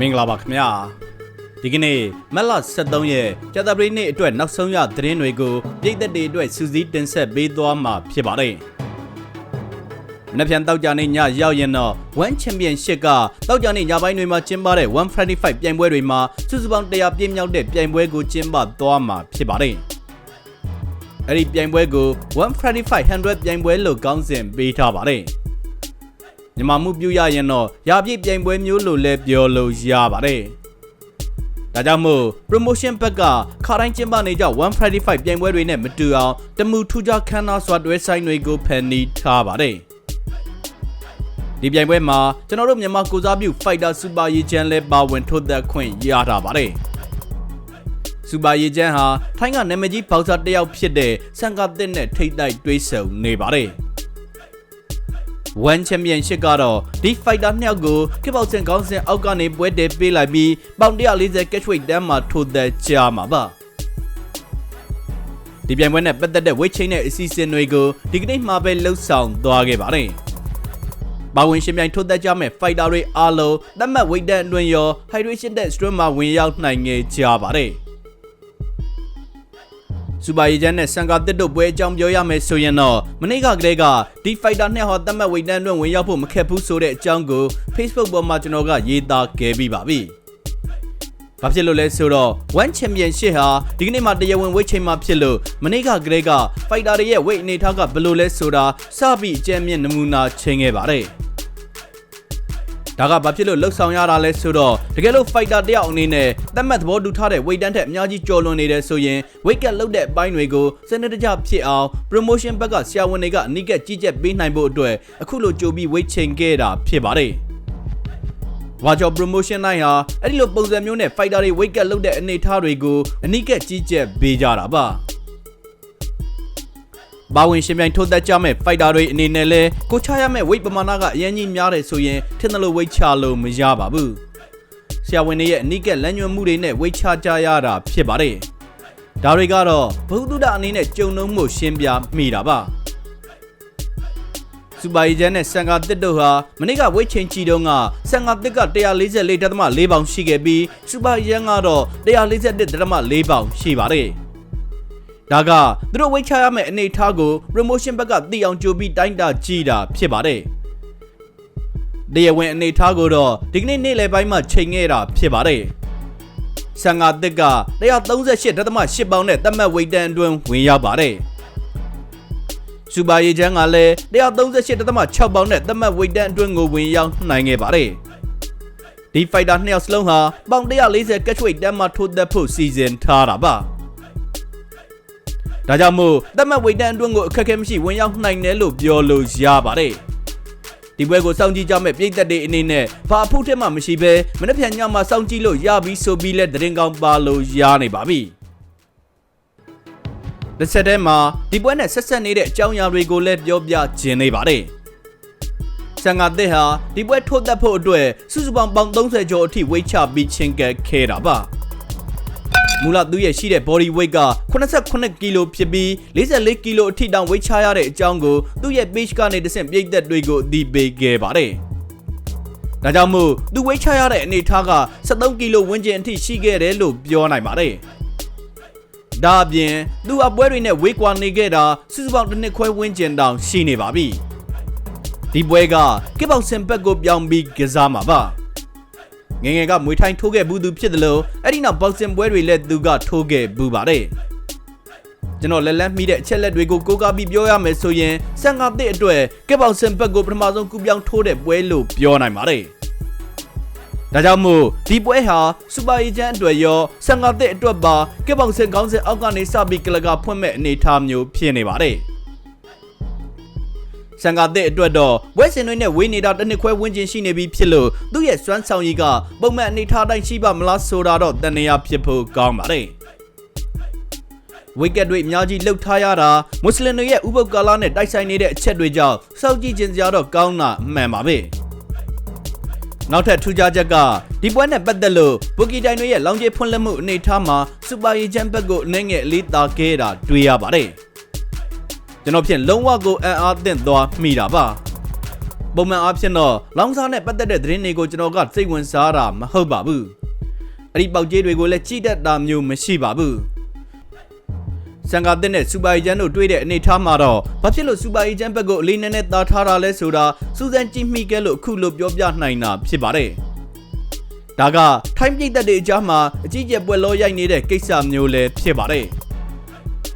မင်္ဂလာပါခင်ဗျာဒီကနေ့မက်လ23ရက်ကြာသပတေးနေ့အတွက်နောက်ဆုံးရသတင်းတွေကိုပြည်သက်တွေအတွက်စူးစီးတင်ဆက်ပေးသွားမှာဖြစ်ပါတယ်မနေ့ပြန်တောက်ကြနေညရောက်ရင်တော့ One Championship ကတောက်ကြနေညပိုင်းတွေမှာကျင်းပတဲ့155ပြိုင်ပွဲတွေမှာစုစုပေါင်း100ပြည့်မြောက်တဲ့ပြိုင်ပွဲကိုကျင်းပသွားမှာဖြစ်ပါတယ်အဲ့ဒီပြိုင်ပွဲကို155 100ပြိုင်ပွဲလို့ကောင်းစဉ်ပေးထားပါတယ် မြန်မာမှုပြုရရင်တော့ရာပြည့်ပြိုင်ပွဲမျိုးလို့လည်းပြောလို့ရပါတယ်။ဒါကြောင့်မို့ promotion ဘက်ကခါတိုင်းကျင်းပနေကြ155ပြိုင်ပွဲတွေနဲ့မတူအောင်တမှုထူးခြားခမ်းနားစွာတွဲဆိုင်တွေကိုဖန်တီးထားပါတယ်။ဒီပြိုင်ပွဲမှာကျွန်တော်တို့မြန်မာကိုစားပြု Fighter Super ရေချမ်းလဲပါဝင်ထိုးသက်ခွင့်ရတာပါတယ်။စူပါရေချမ်းဟာထိုင်းကနာမည်ကြီးဘောက်ဆာတစ်ယောက်ဖြစ်တဲ့ဆန်ကာတစ်နဲ့ထိတ်တိုက်တွေးဆုံနေပါတယ်။ One Championship ကတော့ဒီ fighter နှစ်ယောက်ကိုကစ်ဘောက်ဆင်ကောင်းစဉ်အောက်ကနေပွဲတည်ပေးလိုက်ပြီးပေါင်140 catch weight တန်းမှာထိုးသက်ကြမှာပါဒီပြိုင်ပွဲနဲ့ပတ်သက်တဲ့ weight chain နဲ့အစီအစဉ်တွေကိုဒီကနေ့မှပဲလှုပ်ဆောင်သွားခဲ့ပါတယ်ပါဝင်ရှင်ပြိုင်ထိုးသက်ကြမဲ့ fighter တွေအားလုံးသတ်မှတ် weight တန်းအတွင်းရော hydration တဲ့ stream မှာဝင်ရောက်နိုင်ခဲ့ကြပါတယ် စူပါရီဂျန်နဲ့ဆန်ကာတစ်တို့ပွဲအကြောင်းပြောရမယ်ဆိုရင်တော့မနေ့ကကလေးကဒီဖိုက်တာနှစ်ဟောတတ်မှတ်ဝိတ်တန်းလွင့်ဝင်ရောက်ဖို့မခက်ဘူးဆိုတဲ့အကြောင်းကို Facebook ပေါ်မှာကျွန်တော်ကရေးသားခဲ့ပြီးပါပြီ။ဘာဖြစ်လို့လဲဆိုတော့ One Championship ဟာဒီကနေ့မှတရားဝင်ဝိတ်ချိန်မှာဖြစ်လို့မနေ့ကကလေးကဖိုက်တာတွေရဲ့ဝိတ်အနေထားကဘယ်လိုလဲဆိုတာစပြီးအကြံမြင့်နမူနာချိန်ခဲ့ပါတယ်။ ဒါကဘာဖြစ်လို့လှုပ်ဆောင်ရတာလဲဆိုတော့တကယ်လို့ fighter တယောက်အနေနဲ့သတ်မှတ်သဘောတူထားတဲ့ weight တန်းထက်အများကြီးကျော်လွန်နေတယ်ဆိုရင် weight cut လုပ်တဲ့အပိုင်းတွေကိုစနစ်တကျဖြစ်အောင် promotion ဘက်ကဆရာဝန်တွေကအနိကကြီးကြပ်ပေးနိုင်ဖို့အတွက်အခုလိုကြိုပြီး weight ချိန်ခဲ့တာဖြစ်ပါတယ်ဝါကြော promotion နိုင်ဟာအဲ့ဒီလိုပုံစံမျိုးနဲ့ fighter တွေ weight cut လုပ်တဲ့အနေအထားတွေကိုအနိကကြီးကြပ်ပေးကြတာပါ ဘာဝင်ရှင်ပြိုင်ထိုးသက်ကြမဲ့ fighter တွေအနေနဲ့လဲကိုချရမဲ့ weight ပမာဏကအရင်ကြီးများတယ်ဆိုရင်ထင်တယ်လို့ weight ချလို့မရပါဘူးဆရာဝန်တွေရဲ့အနိကလမ်းညွှန်မှုတွေနဲ့ weight ချကြရတာဖြစ်ပါတယ်ဒါတွေကတော့ဘုသူဒ္ဓအနေနဲ့ကြုံနှုံမှုရှင်းပြမိတာပါစူပါရီဂျန်နဲ့ဆန်ကာတစ်တို့ဟာမနေ့ကဝိတ်ချိန်ချီတုန်းကဆန်ကာတစ်က144.4ပေါင်ရှိခဲ့ပြီးစူပါရီဂျန်ကတော့141.4ပေါင်ရှိပါတယ် ဒါကသူတို့ဝိတ်ချရမယ့်အနေအထားကို promotion ဘက်ကသိအောင်ကြိုပြီးတိုင်းတာကြည့်တာဖြစ်ပါတယ်။တရားဝင်အနေအထားကိုတော့ဒီကနေ့နေ့လယ်ပိုင်းမှာချိန်ခဲ့တာဖြစ်ပါတယ်။ဆန်ငါတစ်က138.8ပေါင်နဲ့သတ်မှတ်ဝိတ်တန်အတွင်းဝင်ရောက်ပါတယ်။စူပါရီချန်ကလည်း138.6ပေါင်နဲ့သတ်မှတ်ဝိတ်တန်အတွင်းကိုဝင်ရောက်နိုင်ခဲ့ပါတယ်။ဒီ fighter နှစ်ယောက်စလုံးဟာပေါင်140 catch weight တန်းမှာထိုးသက်ဖို့စီစဉ်ထားတာပါ။ ဒါကြောင့်မို့သတ်မှတ်ဝိတ်တန်းအတွင်းကိုအခက်အခဲမရှိဝင်ရောက်နိုင်တယ်လို့ပြောလို့ရပါတယ်ဒီပွဲကိုစောင့်ကြည့်ကြမဲ့ပြည်သက်တွေအနေနဲ့ဘာအဖို့ထက်မှမရှိဘဲမနေ့ပြန်ညမှာစောင့်ကြည့်လို့ရပြီဆိုပြီးလဲသတင်းကောင်းပါလို့ရနေပါပြီတစ်ဆက်တည်းမှာဒီပွဲနဲ့ဆက်ဆက်နေတဲ့အကြောင်းအရာတွေကိုလည်းပြောပြခြင်းနေပါတယ်ဆန်ငါတဲ့ဟာဒီပွဲထိုးသက်ဖို့အတွက်စုစုပေါင်းပေါင်30ကျော်အထိဝိတ်ချပြီးချင်းကက်ခဲတာပါ မူလသူရဲ့ရှိတဲ့ body weight က89ကီလိုဖြစ်ပြီး44ကီလိုအထိတောင် weight ချရတဲ့အကြောင်းကိုသူ့ရဲ့ page ကနေတဆင့်ပြိသက်တွေကိုအသိပေးခဲ့ပါတယ်။ဒါကြောင့်မို့သူ weight ချရတဲ့အနေအထားက73ကီလိုဝန်းကျင်အထိရှိခဲ့တယ်လို့ပြောနိုင်ပါတယ်။ဒါအပြင်သူအပွဲတွေနဲ့ဝေးကွာနေခဲ့တာစုစုပေါင်းတစ်နှစ်ခွဲဝန်းကျင်တောင်ရှိနေပါပြီ။ဒီပွဲကကစ်ဘောက်စင်ဘက်ကိုပြောင်းပြီးကစားမှာပါ။ ငငယ်ကမွေထိုင်းထိုးခဲ့ဘူးသူဖြစ်တယ်လို့အဲ့ဒီနောက် boxing ပွဲတွေလည်းသူကထိုးခဲ့ဘူးပါတယ်ကျွန်တော်လက်လက်မိတဲ့အချက်လက်တွေကိုကိုးကားပြီးပြောရမယ်ဆိုရင်ဆန်ကာတစ်အတွက်ကက်ပေါင်စင်ဘက်ကိုပထမဆုံးကူပြောင်းထိုးတဲ့ပွဲလို့ပြောနိုင်ပါတယ်ဒါကြောင့်မို့ဒီပွဲဟာစူပါအေဂျင့်အတွက်ရောဆန်ကာတစ်အတွက်ပါကက်ပေါင်စင်ကောင်းစင်အောက်ကနေစပြီးကလကဖွင့်မဲ့အနေအထားမျိုးဖြစ်နေပါတယ် ဆန်ကာတဲ့အတွက်တော့ဝက်စင်တွေနဲ့ဝေးနေတာတစ်နှစ်ခွဲဝန်းကျင်ရှိနေပြီဖြစ်လို့သူ့ရဲ့စွမ်းဆောင်ရည်ကပုံမှန်အနေထားတိုင်းရှိပါမလားဆိုတာတော့တန်နေရဖြစ်ဖို့ကောင်းပါတယ်ဝိကက်တွေအများကြီးလှုပ်ထားရတာမွတ်စလင်တွေရဲ့ဥပုပ်ကာလာနဲ့တိုက်ဆိုင်နေတဲ့အချက်တွေကြောင့်စောက်ကြည့်ခြင်းစရာတော့ကောင်းတာအမှန်ပါပဲနောက်ထပ်ထူးခြားချက်ကဒီပွဲနဲ့ပတ်သက်လို့ဘူကီတိုင်တွေရဲ့လောင်ကျေဖွင့်လှစ်မှုအနေအထားမှာစူပါရီချန်ဘက်ကိုအနေငယ်လေးတာခဲ့တာတွေ့ရပါတယ် ကျွန်တော်ဖြင့်လုံးဝကိုအံ့အားသင့်သွားမိတာပါပုံမှန်အားဖြင့်တော့လောင်စာနဲ့ပတ်သက်တဲ့သတင်းတွေကိုကျွန်တော်ကစိတ်ဝင်စားတာမဟုတ်ပါဘူးအဲ့ဒီပေါက်ကျေးတွေကိုလည်းကြည့်တတ်တာမျိုးမရှိပါဘူးစံကားတဲ့နဲ့စူပါအီဂျန်တို့တွေ့တဲ့အနေအထားမှာတော့ဘာဖြစ်လို့စူပါအီဂျန်ဘက်ကိုအလေးနည်းနည်းသားထားတာလဲဆိုတာစူဇန်ကြည့်မိခဲ့လို့အခုလိုပြောပြနိုင်တာဖြစ်ပါတယ်ဒါကထိုင်းပြည်သက်တွေအကြားမှာအကြီးကျယ်ပွဲလောရိုက်နေတဲ့ကိစ္စမျိုးလည်းဖြစ်ပါတယ်။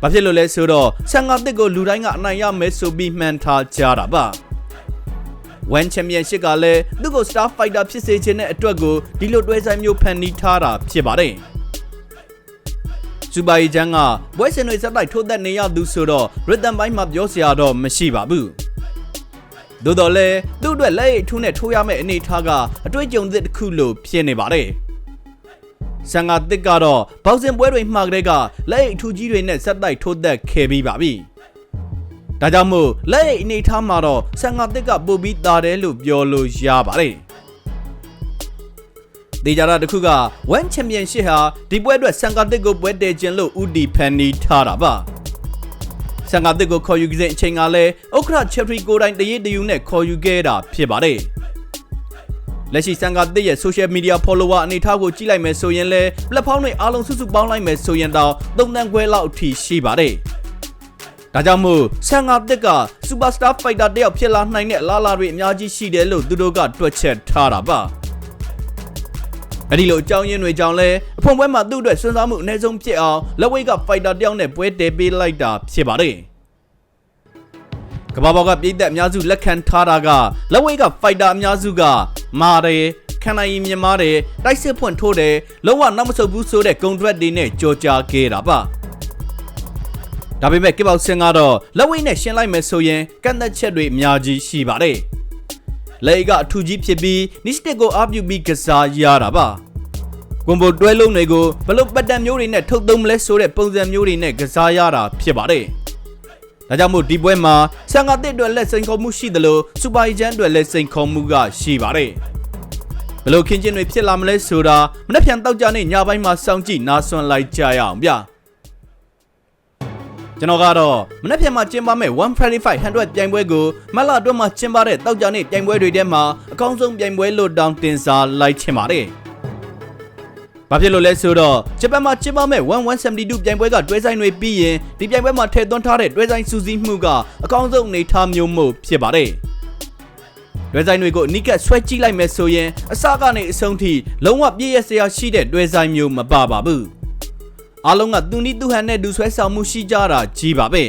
ဘာဖြစ်လို့လဲဆိုတော့ဆန်ငါတစ်ကိုလူတိုင်းကအနိုင်ရမယ်ဆိုပြီးမှန်ထားကြတာပါ။ One Championship ကလည်းသူ့ကို Star Fighter ဖြစ်စေခြင်းတဲ့အတွက်ကိုဒီလိုတွဲဆိုင်မျိုးဖန်တီးထားတာဖြစ်ပါတယ်။စူပါရီဂျန်ကဘွဲစင်တွေစက်တိုက်ထိုးသက်နေရသူဆိုတော့ rhythm ပိုင်းမှာပြောစရာတော့မရှိပါဘူး။သို့တော်လည်းသူ့အတွက်လက်ရည်ထူးနဲ့ထိုးရမယ့်အနေအထားကအတွေ့အကြုံသစ်တစ်ခုလို့ဖြစ်နေပါတယ်။ ဆန်ငါတစ်ကတော့ဘောက်စင်ပွဲတွေမှာကလေးကလက်ရည်အထူးကြီးတွေနဲ့စက်တိုက်ထိုးသက်ခဲ့ပြီးပါပြီ။ဒါကြောင့်မို့လက်ရည်အနေအထားမှာတော့ဆန်ငါတစ်ကပို့ပြီးတာတယ်လို့ပြောလို့ရပါတယ်။ဒေဂျာရာတစ်ခုက1 Championship ဟာဒီပွဲအတွက်ဆန်ကာတစ်ကိုပွဲတည်ခြင်းလို့ဥတီဖန်နီထားတာပါဆန်ကာတစ်ကိုခေါ်ယူခဲ့တဲ့အချိန်ကလည်းဥက္ခရချက်ထရီကိုတိုင်းတရေတယူနဲ့ခေါ်ယူခဲ့တာဖြစ်ပါတယ် လက်ရှိဆန်ကာတစ်ရဲ့ social media follower အနေထားကိုကြည့်လိုက်မယ်ဆိုရင်လည်း platform တွေအားလုံးစုစုပေါင်းလိုက်မယ်ဆိုရင်တော့3တန်းခွဲလောက်အထိရှိပါတယ်ဒါကြောင့်မို့ဆန်ငါတစ်က Superstar Fighter တယောက်ဖြစ်လာနိုင်တဲ့အလားအလာတွေအများကြီးရှိတယ်လို့သူတို့ကတွက်ချက်ထားတာပါအဲ့ဒီလိုအကြောင်းရင်းတွေကြောင့်လဲအဖွင့်ပွဲမှာသူ့အတွက်စွန့်စားမှုအနည်းဆုံးဖြစ်အောင်လက်ဝိတ်ကဖိုက်တာတယောက်နဲ့ပွဲတည်ပေးလိုက်တာဖြစ်ပါတယ် ကမ္ဘာပေါ်ကပြည်သက်အများစုလက်ခံထားတာကလက်ဝိတ်ကဖိုက်တာအများစုကမာတယ်ခံနိုင်ရင်မြင်မာတယ်တိုက်စစ်ဖွင့်ထိုးတယ်လုံးဝနောက်မဆုတ်ဘူးဆိုတဲ့ contract တွေနဲ့ကြော်ကြားခဲ့တာပါဒါပေမဲ့ကစ်ဘောက်ဆင်ကတော့လက်ဝိတ်နဲ့ရှင်းလိုက်မယ်ဆိုရင်ကန့်သက်ချက်တွေအများကြီးရှိပါတယ်လေကအထူးကြီးဖြစ်ပြီးနိစတစ်ကိုအပြုပြီးကစားရတာပါကွန်ဘိုတွဲလုံးတွေကိုဘလို့ပတ်တန်မျိုးတွေနဲ့ထုတ်သုံးမလဲဆိုတဲ့ပုံစံမျိုးတွေနဲ့ကစားရတာဖြစ်ပါတယ် ဒါကြောင့်မို့ဒီပွဲမှာဆန်ငါတစ်အတွက်လက်စိန်ခေါ်မှုရှိသလိုစူပါအီဂျန်အတွက်လက်စိန်ခေါ်မှုကရှိပါတယ်ဘလို့ခင်းချင်းတွေဖြစ်လာမလဲဆိုတာမနေ့ပြန်တောက်ကြနေညပိုင်းမှာစောင့်ကြည့်နားဆွလိုက်ကြရအောင်ဗျာကျွန်တော်ကတော့မနေ့ပြန်မှာကျင်းပမဲ့135 100ပြိုင်ပွဲကိုမတ်လအတွင်းမှာကျင်းပတဲ့တောက်ကြနေပြိုင်ပွဲတွေထဲမှာအကောင်းဆုံးပြိုင်ပွဲလို့တောင်းတင်စားလိုက်ချင်ပါတယ်။ ဘာဖြစ်လို့လဲဆိုတော့ဂျပန်မှာကျင်းပမဲ့1172ပြိုင်ပွဲကတွဲဆိုင်တွေပြီးရင်ဒီပြိုင်ပွဲမှာထည့်သွင်းထားတဲ့တွဲဆိုင်စူးစီးမှုကအကောင်းဆုံးအနေထားမျိုးမို့ဖြစ်ပါတယ်။တွဲဆိုင်တွေကိုအနိကဆွဲကြည့်လိုက်မယ်ဆိုရင်အစကနေအဆုံးထိလုံးဝပြည့်ရစရာရှိတဲ့တွဲဆိုင်မျိုးမပါပါဘူး။အားလုံးကသူနီးသူဟန်နဲ့ဒူဆွဲဆောင်မှုရှိကြတာကြီးပါပဲ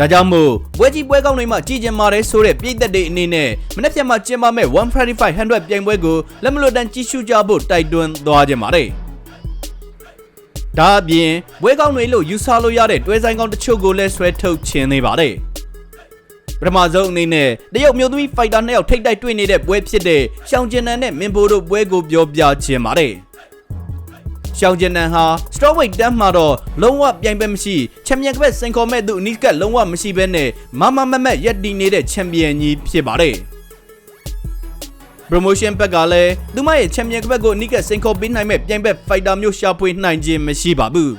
ဒါကြောင့်မို့ပွဲကြီးပွဲကောင်းတွေမှာကြည်ကျင်ပါတယ်ဆိုတဲ့ပြည်သက်တွေအနေနဲ့မနေ့ဖြန်မှာကျင်းပမဲ့135 100ပြိုင်ပွဲကိုလက်မလွတ်တမ်းကြည့်ရှုကြဖို့တိုက်တွန်းသွားကြပါတယ်ဒါအပြင်ပွဲကောင်းတွေလို့ယူဆလို့ရတဲ့တွဲဆိုင်ကောင်းတချို့ကိုလည်းဆွဲထုတ်ခြင်းနေပါတယ်ပထမဆုံးအနေနဲ့တရုတ်မျိုးသမီးဖိုက်တာနှစ်ယောက်ထိတ်တိုက်တွေ့နေတဲ့ပွဲဖြစ်တဲ့ရှောင်းကျင်နန်နဲ့မင်ဘိုတို့ပွဲကိုပြောပြခြင်းပါတယ် ရှောင်းကျင်နန်ဟာ strawweight တန်းမှာတော့လုံးဝပြိုင်ပွဲမရှိချန်ပီယံကပတ်စင်ခေါ်မဲ့သူအနီးကပ်လုံးဝမရှိဘဲနဲ့မမမမက်ရက်တီနေတဲ့ချန်ပီယံကြီးဖြစ်ပါတယ် promotion ဘက်ကလည်းသူမရဲ့ချန်ပီယံကပတ်ကိုအနီးကပ်စင်ခေါ်ပေးနိုင်မဲ့ပြိုင်ပွဲ fighter မျိုးရှာဖွေနိုင်ခြင်းမရှိပါဘူး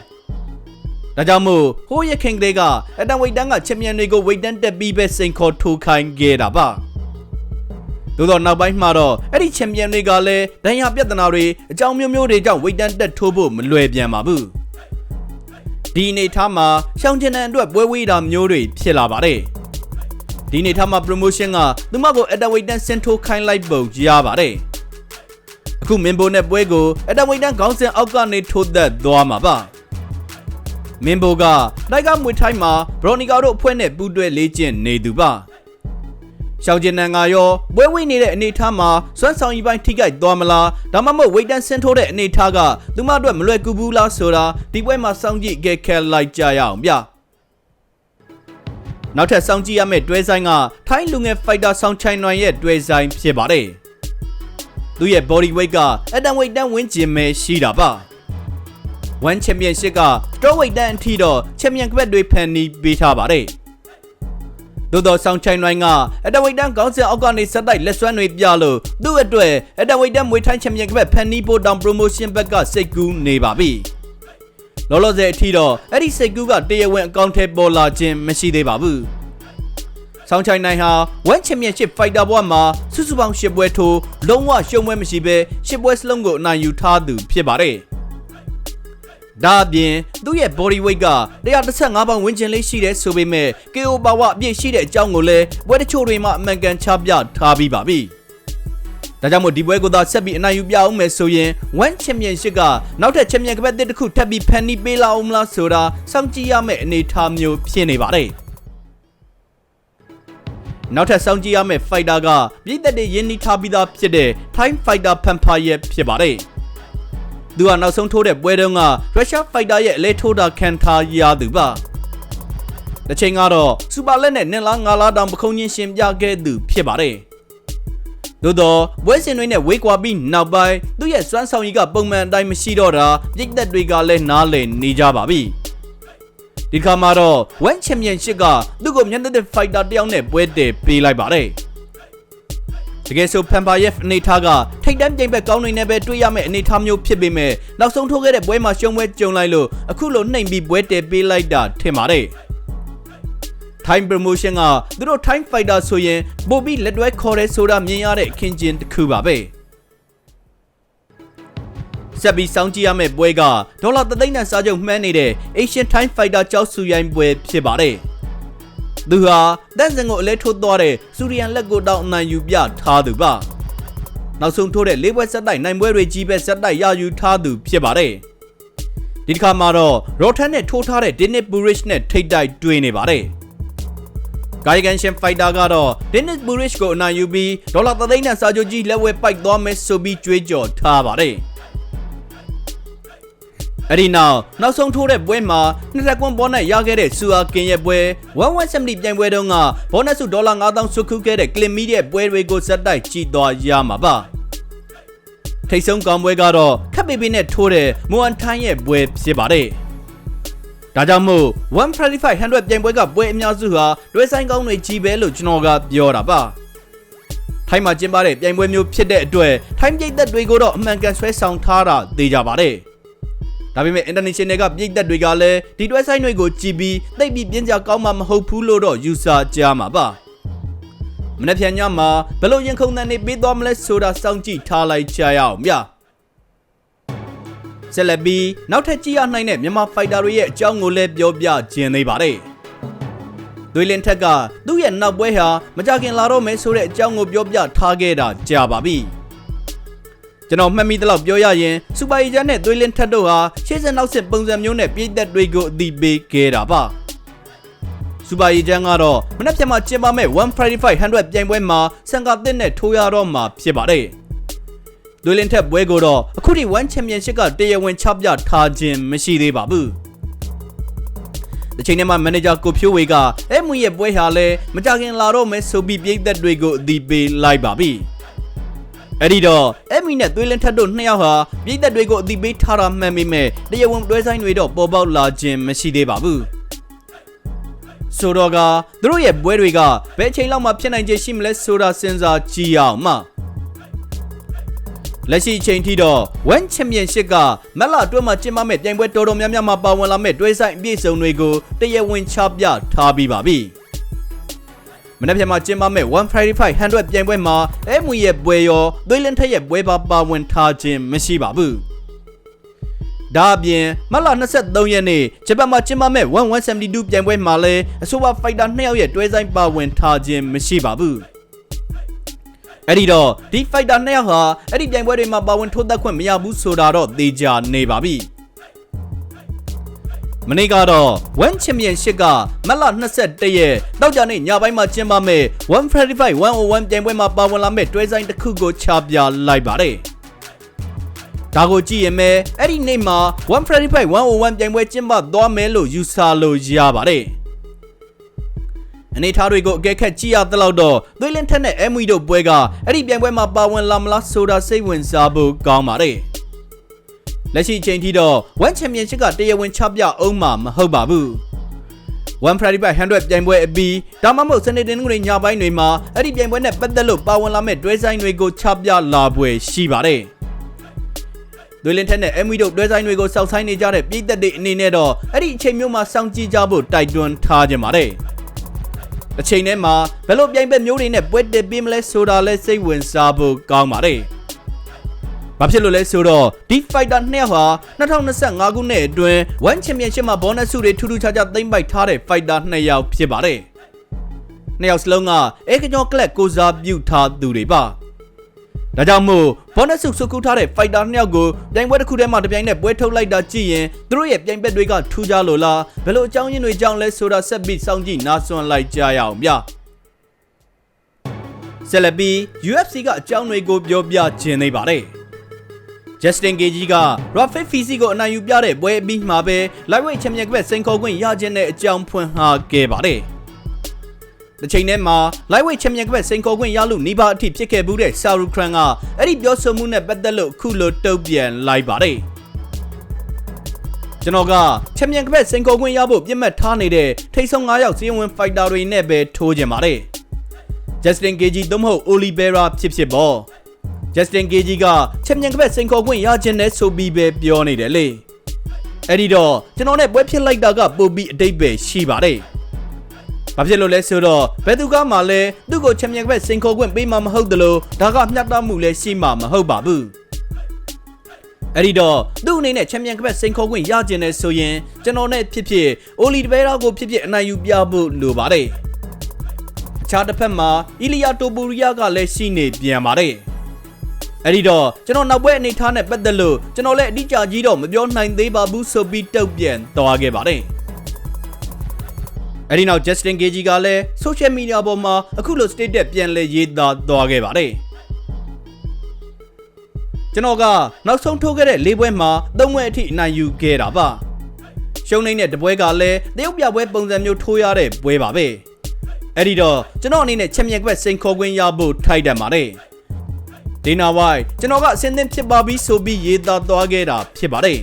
ဒါကြောင့်မို့ဟိုးရခင်ကလေးကအတန်ဝိတ်တန်းကချန်ပီယံတွေကိုဝိတ်တန်းတက်ပြီးပဲစင်ခေါ်ထိုးခိုင်းခဲ့တာပါ သို့တော့နောက်ပိုင်းမှာတော့အဲ့ဒီချန်ပီယံတွေကလည်းဒဏ်ရာပြဿနာတွေအကြောင်းမျိုးမျိုးတွေကြောင့်ဝိတ်တန်းတက်ထိုးဖို့မလွယ်ပြန်ပါဘူးဒီအနေထားမှာရှောင်းချင်တဲ့အတွက်ပွဲဝေးတာမျိုးတွေဖြစ်လာပါတယ်ဒီအနေထားမှာ promotion ကသူမကို at weight တန်းဆင်ထိုးခိုင်းလိုက်ပုံရပါတယ်အခုမင်ဘိုနဲ့ပွဲကို at weight တန်းခေါင်းစဉ်အောက်ကနေထိုးသက်သွားမှာပါမင်ဘိုကတိုက်ကမွေထိုင်းမှာဘရိုနီကာတို့အဖွဲ့နဲ့ပူးတွဲလေ့ကျင့်နေသူပါ ရှောင်းကျင်နန်ကရောပွဲဝိနေတဲ့အနေထားမှာစွမ်းဆောင်ရည်ပိုင်းထိခိုက်သွားမလားဒါမှမဟုတ်ဝိတ်တန်ဆင်းထိုးတဲ့အနေထားကသူမအတွက်မလွယ်ကူဘူးလားဆိုတာဒီပွဲမှာစောင့်ကြည့်ခဲ့ခဲလိုက်ကြရအောင်ဗျနောက်ထပ်စောင့်ကြည့်ရမယ့်တွဲဆိုင်ကထိုင်းလူငယ်ဖိုက်တာဆောင်းချိုင်နွန်ရဲ့တွဲဆိုင်ဖြစ်ပါတယ်သူရဲ့ body weight ကအတန် weight တန်းဝင်းကျင်ပဲရှိတာပါ1 championship က straw weight တန်းအထိတော့ champion ကပတ်တွေဖန်နီးပေးထားပါတယ် သို့တော်ဆောင်ချိုင်နိုင်ကအတဝိတ်တန်းခေါင်းစဉ်အောက်ကနေဆက်တိုက်လက်စွမ်းတွေပြလို့သူ့အတွက်အတဝိတ်တန်းမွေထိုင်းချန်ပီယံကပတ်ဖန်နီပိုတောင်ပရိုမိုရှင်းဘက်ကစိတ်ကူးနေပါပြီလောလောဆယ်အထိတော့အဲ့ဒီစိတ်ကူးကတရားဝင်အကောင့်ထဲပေါ်လာခြင်းမရှိသေးပါဘူးဆောင်းချိုင်နိုင်ဟာ1 Championship Fighter ဘဝမှာစုစုပေါင်း10ပွဲထိုးလုံးဝရှုံးပွဲမရှိဘဲ10ပွဲစလုံးကိုအနိုင်ယူထားသူဖြစ်ပါတယ်။ ဒါအပြင်သူ့ရဲ့ body weight က135ပေါင်ဝန်းကျင်လေးရှိတဲ့ဆိုပေမဲ့ KO power အပြည့်ရှိတဲ့အကြောင်းကိုလည်းပွဲတချို့တွေမှာအမှန်ကန်ချပြထားပြီးပါပြီ။ဒါကြောင့်မို့ဒီပွဲကိုသာဆက်ပြီးအနိုင်ယူပြအောင်မယ်ဆိုရင်1 Championship ကနောက်ထပ် Champion ကပတ်တစ်တစ်ခုထပ်ပြီးဖန်တီးပေးလာအောင်မလားဆိုတာစောင့်ကြည့်ရမယ့်အနေအထားမျိုးဖြစ်နေပါတယ်။နောက်ထပ်စောင့်ကြည့်ရမယ့် fighter ကပြည်သက်တွေရင်းနှီးထားပြီးသားဖြစ်တဲ့ Time Fighter Vampire ဖြစ်ပါတယ်။ သူကနောက်ဆုံးထိုးတဲ့ပွဲတုန်းက Russia Fighter ရဲ့အလဲထိုးတာခံထားရသူပါ။တစ်ချိန်ကတော့စူပါလက်နဲ့နင်လားငါလားတောင်ပခုံးချင်းရှင်ပြခဲ့သူဖြစ်ပါတယ်။သို့တော့ပွဲစဉ်တွေနဲ့ဝေးကွာပြီးနောက်ပိုင်းသူ့ရဲ့စွမ်းဆောင်ရည်ကပုံမှန်အတိုင်းမရှိတော့တာပြည်သက်တွေကလည်းနားလည်နေကြပါပြီ။ဒီခါမှာတော့ One Championship ကသူ့ကိုမျက်နှာသစ် fighter တယောက်နဲ့ပွဲတည်ပေးလိုက်ပါတယ်။ တကယ်ဆို Pampayev အနေထားကထိတ်တန့်ပြိုင်ဘက်ကောင်းနေနဲ့ပဲတွေ့ရမယ့်အနေထားမျိုးဖြစ်ပေမဲ့နောက်ဆုံးထိုးခဲ့တဲ့ပွဲမှာရှုံးပွဲကြုံလိုက်လို့အခုလိုနှိမ်ပြီးပွဲတည်ပေးလိုက်တာထင်ပါတယ်။ Time Promotion ကသူတို့ Time Fighter ဆိုရင်ပို့ပြီးလက်တွဲခေါ်တဲ့ဆိုတာမြင်ရတဲ့အခင်းကျင်းတစ်ခုပါပဲ။ဆက်ပြီးစောင့်ကြည့်ရမယ့်ပွဲကဒေါ်လာသသိန်းနဲ့စားချုပ်မှန်းနေတဲ့ Asian Time Fighter ကြောက်စုရိုင်းပွဲဖြစ်ပါတယ်။ သူဟာတန်စင်ကိုအလဲထိုးသွားတဲ့စူရီယန်လက်ကိုတောင်းအနိုင်ယူပြထားသူပါ။နောက်ဆုံးထိုးတဲ့လေးပွဲဆက်တိုက်နိုင်ပွဲတွေကြီးပဲဆက်တိုက်ရယူထားသူဖြစ်ပါတယ်။ဒီတစ်ခါမှာတော့ရော်ထန်နဲ့ထိုးထားတဲ့ Dennis Burish နဲ့ထိတ်တိုက်တွေ့နေပါတယ်။ကာယကန်ရှင်ဖိုက်တာကတော့ Dennis Burish ကိုအနိုင်ယူပြီးဒေါ်လာသသိန်းနဲ့စာချုပ်ကြီးလက်ဝဲပိုက်သွားမယ်ဆိုပြီးကြွေးကြော်ထားပါတယ်။ အဲ့ဒီနောက်နောက်ဆုံးထိုးတဲ့ပွဲမှာနှစ်သက်ကွန်ဘောနက်ရခဲ့တဲ့ဆူအာကင်ရဲ့ပွဲ170ပြိုင်ပွဲတုန်းကဘောနက်စုဒေါ်လာ9000စုခုခဲ့တဲ့ကလင်မီရဲ့ပွဲတွေကိုစက်တိုက်ကြည့်သွားရမှာပါထိတ်ဆုံးကောင်ပွဲကတော့ခက်ပေပေနဲ့ထိုးတဲ့မိုအန်ထိုင်းရဲ့ပွဲဖြစ်ပါတယ်ဒါကြောင့်မို့135 100ပြိုင်ပွဲကပွဲအများစုဟာတွဲဆိုင်ကောင်းတွေကြီးပဲလို့ကျွန်တော်ကပြောတာပါထိုင်းမှာကျင်းပတဲ့ပြိုင်ပွဲမျိုးဖြစ်တဲ့အတွက်ထိုင်းပြည်သက်တွေကိုတော့အမှန်ကန်ဆွဲဆောင်ထားတာသိကြပါတယ် ဒါပေမဲ့ international ကပြည်သက်တွေကလည်းဒီတွဲဆိုင်တွေကိုကြည်ပြီးသိပ်ပြီးပြင်းကြကောင်းမှမဟုတ်ဘူးလို့တော့ယူဆကြမှာပါမနေ့ပြန်ညမှာဘယ်လိုရင်ခုန်တဲ့နေပေးသွားမလဲဆိုတာစောင့်ကြည့်ထားလိုက်ကြရအောင်ဗျာဆက်လက်ပြီးနောက်ထပ်ကြည့်ရနိုင်တဲ့မြန်မာဖိုက်တာတွေရဲ့အကြောင်းကိုလည်းပြောပြခြင်းသေးပါတယ်သွေးလင်းထက်ကသူ့ရဲ့နောက်ပွဲဟာမကြခင်လာတော့မယ်ဆိုတဲ့အကြောင်းကိုပြောပြထားခဲ့တာကြာပါပြီ ကျွန်တော်မှတ်မိသလောက်ပြောရရင်စူပါအီဂျန်နဲ့သွေးလင်းထက်တို့ဟာရှေ့ဆက်နောက်ဆက်ပုံစံမျိုးနဲ့ပြည်သက်တွေကိုအတိပေးခဲ့တာပါစူပါအီဂျန်ကတော့မနေ့ပြန်မှာကျင်းပမဲ့135 100ပြိုင်ပွဲမှာစံကာတစ်နဲ့ထိုးရတော့မှာဖြစ်ပါတယ်။ဒွေလင်ထက်ပွဲကိုတော့အခုထိ1 Championship ကတရားဝင်ချပြထားခြင်းမရှိသေးပါဘူး။ဒီချိန်ထဲမှာမန်နေဂျာကိုဖြိုးဝေကအဲမွေရဲ့ပွဲဟာလဲမကြခင်လာတော့မယ်ဆိုပြီးပြည်သက်တွေကိုအတိပေးလိုက်ပါပြီ။ အဲ့ဒီတော့အမီနဲ့သွေးလင်းထက်တို့နှစ်ယောက်ဟာပြည်သက်တွေကိုအတိပေးထားတာမှန်ပေမဲ့တရားဝင်တွဲဆိုင်တွေတော့ပေါ်ပေါက်လာခြင်းမရှိသေးပါဘူး။ဆိုတော့ကသူတို့ရဲ့ပွဲတွေကဘယ်အချိန်လောက်မှဖြစ်နိုင်ခြေရှိမလဲဆိုတာစဉ်းစားကြည့်အောင်မှလက်ရှိအချိန်ထိတော့ One Championship ကမက်လာအတွင်းမှာကျင်းပမဲ့ပြိုင်ပွဲတော်တော်များများမှာပါဝင်လာမဲ့တွဲဆိုင်အပြည့်စုံတွေကိုတရားဝင်ချပြထားပြီးပါပြီ မနေ့ပြန်မှာကျင်းပမဲ့135 100ပြိုင်ပွဲမှာအဲမူရဲ့ပွဲရောသွေးလင်းထက်ရဲ့ပွဲပါပါဝင်ထားခြင်းမရှိပါဘူးဒါအပြင်မတ်လ23ရက်နေ့ဂျပန်မှာကျင်းပမဲ့1172ပြိုင်ပွဲမှာလည်းအဆိုပါဖိုက်တာ2ယောက်ရဲ့တွဲဆိုင်ပါဝင်ထားခြင်းမရှိပါဘူးအဲ့ဒီတော့ဒီဖိုက်တာ2ယောက်ဟာအဲ့ဒီပြိုင်ပွဲတွေမှာပါဝင်ထိုးသက်ခွင့်မရဘူးဆိုတာတော့သေချာနေပါပြီ မနေ့ကတော့ One Championship ကမတ်လ21ရက်တောက်ကြနေ့ညပိုင်းမှာကျင်းပမဲ့135 101ပြိုင်ပွဲမှာပါဝင်လာမဲ့တွဲဆိုင်တစ်ခုကိုချပြလိုက်ပါတယ်။ဒါကိုကြည့်ရင်မဲအဲ့ဒီနေ့မှာ135 101ပြိုင်ပွဲကျင်းပသွားမယ်လို့ယူဆလို့ရပါတယ်အနေထားတွေကိုအကဲခတ်ကြည့်ရသလောက်တော့သွေးလင်းထက်နဲ့အမွီတို့ပွဲကအဲ့ဒီပြိုင်ပွဲမှာပါဝင်လာမလားဆိုတာစိတ်ဝင်စားဖို့ကောင်းပါတယ် လက်ရှိအချိန်ထိတော့1 Championship ကတရားဝင်ချပြအောင်မှာမဟုတ်ပါဘူး135 100ပြိုင်ပွဲအပြီးဒါမှမဟုတ်စနေတင်ငွေညပိုင်းတွေမှာအဲ့ဒီပြိုင်ပွဲနဲ့ပတ်သက်လို့ပါဝင်လာမဲ့တွဲဆိုင်တွေကိုချပြလာပွဲရှိပါတယ်။သွေးလင်းထက်နဲ့အမွီတို့တွဲဆိုင်တွေကိုစောက်ဆိုင်နေကြတဲ့ပြည်သက်တွေအနေနဲ့တော့အဲ့ဒီအချိန်မျိုးမှာစောင့်ကြည့်ကြဖို့တိုက်တွန်းထားကြပါတယ်တစ်ချိန်တည်းမှာဘယ်လိုပြိုင်ဘက်မျိုးတွေနဲ့ပွဲတက်ပေးမလဲဆိုတာလဲစိတ်ဝင်စားဖို့ကောင်းပါတယ်။ ဘာဖြစ်လို့လဲဆိုတော့ဒီ fighter နှစ်ယောက်ဟာ2025ခုနှစ်အတွင်း One Championship မှာ bonus စုတွေထူးထူးခြားခြားသိမ်းပိုက်ထားတဲ့ fighter နှစ်ယောက်ဖြစ်ပါတယ်။နှစ်ယောက်စလုံးကအေကကျော်ကလပ်ကိုစားပြုထားသူတွေပါ။ဒါကြောင့်မို့ bonus စုစုကူထားတဲ့ fighter နှစ်ယောက်ကိုပြိုင်ပွဲတစ်ခုထဲမှာတစ်ပြိုင်နက်ပွဲထုတ်လိုက်တာကြည့်ရင်သူတို့ရဲ့ပြိုင်ဘက်တွေကထူးခြားလို့လားဘယ်လိုအကြောင်းရင်းတွေကြောင့်လဲဆိုတာဆက်ပြီးစောင့်ကြည့်နားဆွလိုက်ကြရအောင်ဗျ။ဆက်လက်ပြီး UFC ကအကြောင်းတွေကိုပြောပြခြင်းနေပါတယ်။ Justin Gage က Rafael Fizzy ကိုအနိုင်ယူပြတဲ့ပွဲအပြီးမှာပဲ Lightweight Champion ကပဲစိန်ခေါ်ခွင့်ရခြင်းတဲ့အကြောင်းဖွင့်ဟခဲ့ပါတယ်။တစ်ချိန်တည်းမှာ Lightweight Champion ကပဲစိန်ခေါ်ခွင့်ရလို့နေပါအထိဖြစ်ခဲ့ဘူးတဲ့ Saru Kran ကအဲ့ဒီပြောဆိုမှုနဲ့ပတ်သက်လို့အခုလိုတုံ့ပြန်လိုက်ပါတယ်။ကျွန်တော်ကချန်ပီယံကပတ်စိန်ခေါ်ခွင့်ရဖို့ပြစ်မှတ်ထားနေတဲ့ထိတ်ဆုံး9ယောက်စီးဝင်ဖိုက်တာတွေနဲ့ပဲထိုးကြပါတယ်။ Justin Gage သို့မဟုတ် Oliveira ဖြစ်ဖြစ်ပေါ့။ Justin Gage ကချန်ပီယံကပတ်စိန်ခေါ်ခွင့်ရခြင်းနဲ့ဆိုပြီးပဲပြောနေတယ်လေ။အဲ့ဒီတော့ကျွန်တော်နဲ့ပွဲဖြစ်လိုက်တာကပို့ပြီးအတိတ်ပဲရှိပါတယ်။ဘာဖြစ်လို့လဲဆိုတော့ဘယ်သူကမှလည်းသူ့ကိုချန်ပီယံကပတ်စိန်ခေါ်ခွင့်ပေးမှာမဟုတ်သလိုဒါကမျှတမှုလည်းရှိမှာမဟုတ်ပါဘူး။အဲ့ဒီတော့သူ့အနေနဲ့ချန်ပီယံကပတ်စိန်ခေါ်ခွင့်ရကျင်နေဆိုရင်ကျွန်တော်နဲ့ဖြစ်ဖြစ်အိုလီတဘဲရာကိုဖြစ်ဖြစ်အနိုင်ယူပြဖို့လိုပါတယ်။အခြားတစ်ဖက်မှာအီလီယာတိုပူရီယာကလည်းရှိနေပြန်ပါတယ်။ အဲ့ဒီတော့ကျွန်တော်နောက်ပွဲအနေထားနဲ့ပတ်သက်လို့ကျွန်တော်လည်းအတိအကျကြီးတော့မပြောနိုင်သေးပါဘူးဆိုပြီးတုတ်ပြန်သွားခဲ့ပါတယ်။အဲ့ဒီနောက် Justin Gage ကလည်း social media ပေါ်မှာအခုလို status ပြန်လဲရေးသားသွားခဲ့ပါတယ်။ကျွန်တော်ကနောက်ဆုံးထိုးခဲ့တဲ့၄ပွဲမှာ၃ပွဲအထိအနိုင်ယူခဲ့တာပါရှုံးနေတဲ့တပွဲကလည်းတရုတ်ပြပွဲပုံစံမျိုးထိုးရတဲ့ပွဲပါပဲအဲ့ဒီတော့ကျွန်တော်အနေနဲ့ချန်ပီယံကွက်စိန်ခေါ်ခွင့်ရဖို့ထိုက်တယ်ပါတယ် ဒေနာဝိုင်ကျွန်တော်ကအစင်းသင်းဖြစ်ပါပြီဆိုပြီးရေးသားသွားခဲ့တာဖြစ်ပါတယ်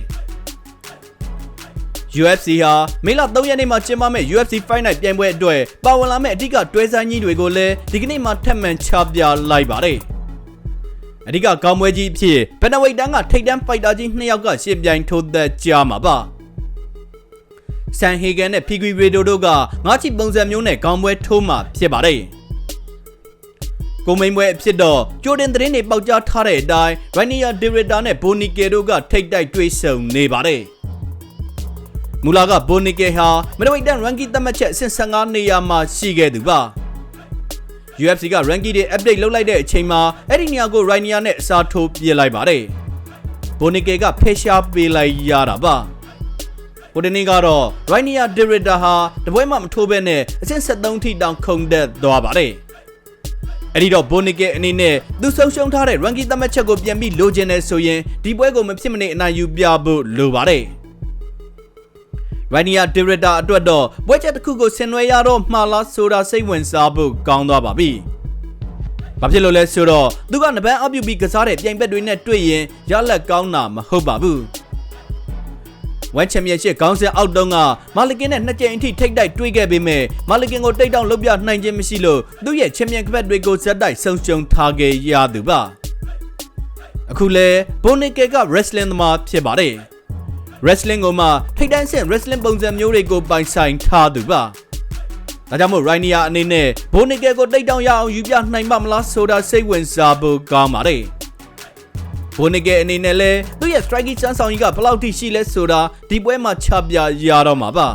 UFC ဟာမေလ3ရက်နေ့မှာကျင်းပမယ့် UFC Fight Night ပြိုင်ပွဲအတွက်ပါဝင်လာမယ့်အဓိကတွဲဆိုင်ကြီးတွေကိုလည်းဒီကနေ့မှထပ်မံချပြလိုက်ပါတယ်။အဓိကကောင်းပွဲကြီးအဖြစ်ဘန်နဝိတ်တန်းကထိတ်တန်းဖိုက်တာကြီးနှစ်ယောက်ကရှင်းပြိုင်ထိုးသက်ကြမှာပါဆန်ဟေဂန်နဲ့ဖီဂွီရေဒိုတို့ကငါးချီပုံစံမျိုးနဲ့ကောင်းပွဲထိုးမှာဖြစ်ပါတယ် ကိုမိန်ပွဲအဖြစ်တော့ဂျိုဒန်သတင်းတွေပေါက်ကြားထားတဲ့အတိုင်းရိုင်နီယာဒီရတာနဲ့ဘိုနီကေတို့ကထိတ်တိုက်တွေ့ဆုံနေပါတယ်မူလာကဘိုနီကေဟာမဒဝိတ်တန်ရန်ကီသတ်မှတ်ချက်အဆင့်15နေရာမှာရှိခဲ့သူပါ UFC က ranking တွေ update လုပ်လိုက်တဲ့အချိန်မှာအဲ့ဒီနေရာကို Rainier နဲ့အစားထိုးပြလိုက်ပါတယ်။ဘိုနီကေကဖေရှားပေးလိုက်ရတာပါ။ဟိုတနေ့ကတော့ Rainier Director ဟာတပွဲမှမထိုးဘဲနဲ့အဆင့်73ထိတောင်ခုန်တက်သွားပါတယ်။ အဲ့ဒီတော့ဘိုနီကေအနေနဲ့သူဆုံးရှုံးထားတဲ့ ranking သတ်မှတ်ချက်ကိုပြန်ပြီးလိုချင်နေဆိုရင်ဒီပွဲကိုမဖြစ်မနေအနိုင်ယူပြဖို့လိုပါတယ်။ရိုင်နီယာဒီရတာအတွက်တော့ပွဲချက်တစ်ခုကိုဆင်နွှဲရတော့မှားလားဆိုတာစိတ်ဝင်စားဖို့ကောင်းသွားပါပြီ။ဘာဖြစ်လို့လဲဆိုတော့သူကနပန်းအပြုတ်ပြီးကစားတဲ့ပြိုင်ဘက်တွေနဲ့တွေ့ရင်ရလက်ကောင်းတာမဟုတ်ပါဘူး။ ဝမ်ချန်ပီယံရှစ်ခေါင်းစဉ်အောက်တုန်းကမာလကင်နဲ့နှစ်ကြိမ်အထိထိတ်တိုက်တွေ့ခဲ့ပေမဲ့မာလကင်ကိုတိတ်တောင်လုပ်ပြနိုင်ခြင်းမရှိလို့သူ့ရဲ့ချန်ပီယံကပတ်တွေကိုဇက်တိုက်ဆုံးရှုံးထားခဲ့ရသူပါ။အခုလဲဘိုနီကေက wrestling သမားဖြစ်ပါတယ်။ wrestling ကိုမှထိတ်တန်းဆင့် wrestling ပုံစံမျိုးတွေကိုပိုင်ဆိုင်ထားသူပါဒါကြောင့်မို့ Rainier အနေနဲ့ဘိုနီကယ်ကိုတိတ်တောင်ရအောင်ယူပြနိုင်ပါမလားဆိုတာစိတ်ဝင်စားဖို့ကောင်းပါတယ် ဘိုနီကယ်အနေနဲ့လည်းသူ့ရဲ့ striking စမ်းဆောင်ကြီးကဘယ်လောက်ထိရှိလဲဆိုတာဒီပွဲမှာချပြရတော့မှာပါ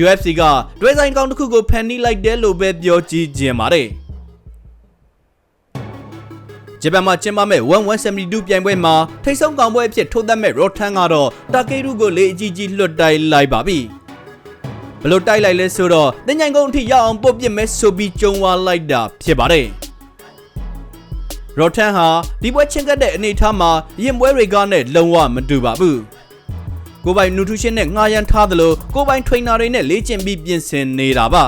UFC ကတွဲဆိုင်ကောင်းတစ်ခုကိုဖန်တီးလိုက်တယ်လို့ပဲပြောကြည့်ခြင်းပါတယ်ဂျပန်မှာကျင်းပမဲ့1172ပြိုင်ပွဲမှာထိတ်ဆုံးကောင်ပွဲအဖြစ်ထိုးသက်မဲ့ရော့ထန်ကတော့တာကေရုကိုလေအကြီးကြီးလွတ်တိုက်လိုက်ပါပြီဘလို့တိုက်လိုက်လဲဆိုတော့တင်ញိုင်ကုန်းအထိရအောင်ပုတ်ပစ်မဲ့ဆိုပြီးကြုံဝါလိုက်တာဖြစ်ပါတယ် ရော့ထန်ဟာဒီပွဲချင်းကတ်တဲ့အနေအထားမှာရင်ပွဲတွေကနဲ့လုံးဝမတူပါဘူးကိုပိုင်နူထရီရှင်နဲ့ငှားရမ်းထားသလိုကိုပိုင်ထွေနာတွေနဲ့လေ့ကျင့်ပြီးပြင်ဆင်နေတာပါ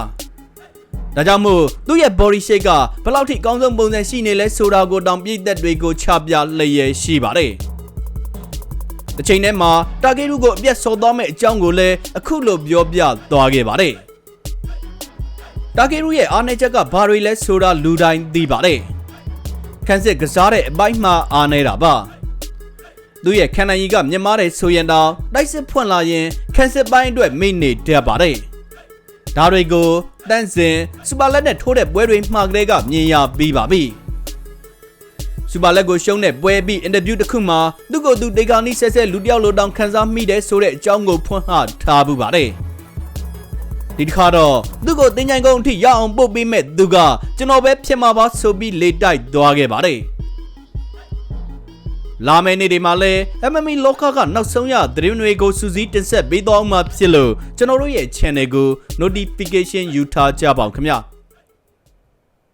ဒါကြောင့်မို့သူ့ရဲ့ body shape ကဘယ်လောက်ထိအကောင်းဆုံးပုံစံရှိနေလဲဆိုတာကိုတောင်ပြည့်သက်တွေကိုချပြလျက်ရှိပါတယ်။တစ်ချိန်တည်းမှာတာဂေရုကိုအပြတ်ဆော်သွားမဲ့အကြောင်းကိုလည်းအခုလိုပြောပြသွားခဲ့ပါတယ်။တာဂေရုရဲ့အားနည်းချက်ကဘာတွေလဲဆိုတာလူတိုင်းသိပါတယ်။ ခန်းစစ်ကစားတဲ့အပိုင်းမှာအားနည်းတာပါ။သူ့ရဲ့ခန္ဓာကြီးကမြင်မာတယ်ဆိုရင်တော့တိုက်စစ်ဖွင့်လာရင်ခန်းစစ်ပိုင်းအတွက်မိနေတတ်ပါတယ်။ဒါတွေကိုတန်းစင်စူပါလက်နဲ့ထိုးတဲ့ပွဲတွေမှာကလေးကမြင်ရပြီးပါပြီစူပါလက်ကိုရှုံးတဲ့ပွဲပြီးအင်တာဗျူးတစ်ခုမှာသူ့ကိုယ်သူဒေဂါနီဆက်ဆက်လူတစ်ယောက်လိုတောင်ခန်းစားမိတယ်ဆိုတဲ့အကြောင်းကိုဖွင့်ဟထားပူပါတယ် ဒီတစ်ခါတော့သူ့ကိုတင်ကြိုင်ကုန်းအထိရအောင်ပို့ပေးမဲ့သူကကျွန်တော်ပဲဖြစ်မှာပါဆိုပြီးလေတိုက်သွားခဲ့ပါတယ်လာမယ့်နေ့တွေမှာလည်း MMA လောကကနောက်ဆုံးရသတင်းတွေကိုစူးစီးတင်ဆက်ပေးသွားမှာဖြစ်လို့ကျွန်တော်တို့ရဲ့ channel ကို notification ယူထားကြပါဦးခင်ဗျာ